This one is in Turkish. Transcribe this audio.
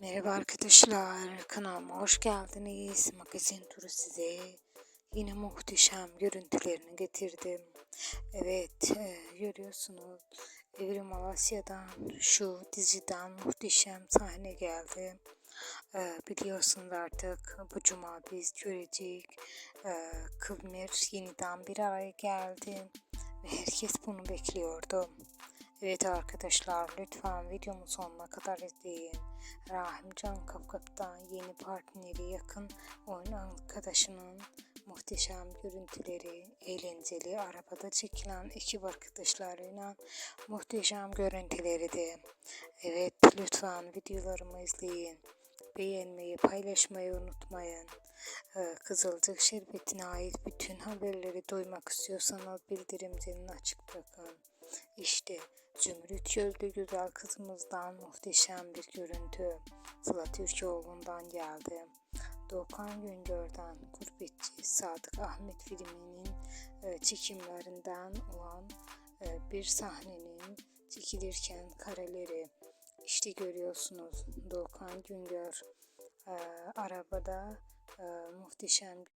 Merhaba arkadaşlar, kanalıma hoş geldiniz. Magazin turu size yine muhteşem görüntülerini getirdim. Evet, e, görüyorsunuz Evrim Alasya'dan şu diziden muhteşem sahne geldi. E, biliyorsunuz artık bu cuma biz görecek. E, Kıvmir yeniden bir araya geldi ve herkes bunu bekliyordu. Evet arkadaşlar lütfen videomu sonuna kadar izleyin. Rahimcan Kapkap'tan yeni partneri yakın oyun arkadaşının muhteşem görüntüleri, eğlenceli arabada çekilen ekip arkadaşlarıyla muhteşem görüntüleri de. Evet lütfen videolarımı izleyin. Beğenmeyi, paylaşmayı unutmayın. Ee, Kızılcık Şerbeti'ne ait bütün haberleri duymak istiyorsanız bildirim zilini açık bırakın. İşte Zümrüt gözlü güzel kızımızdan muhteşem bir görüntü. Sıla Türkoğlu'ndan geldi. Doğukan Güngör'den Gurbetçi Sadık Ahmet filminin e, çekimlerinden olan e, bir sahnenin çekilirken kareleri işte görüyorsunuz Doğukan Güngör e, arabada e, muhteşem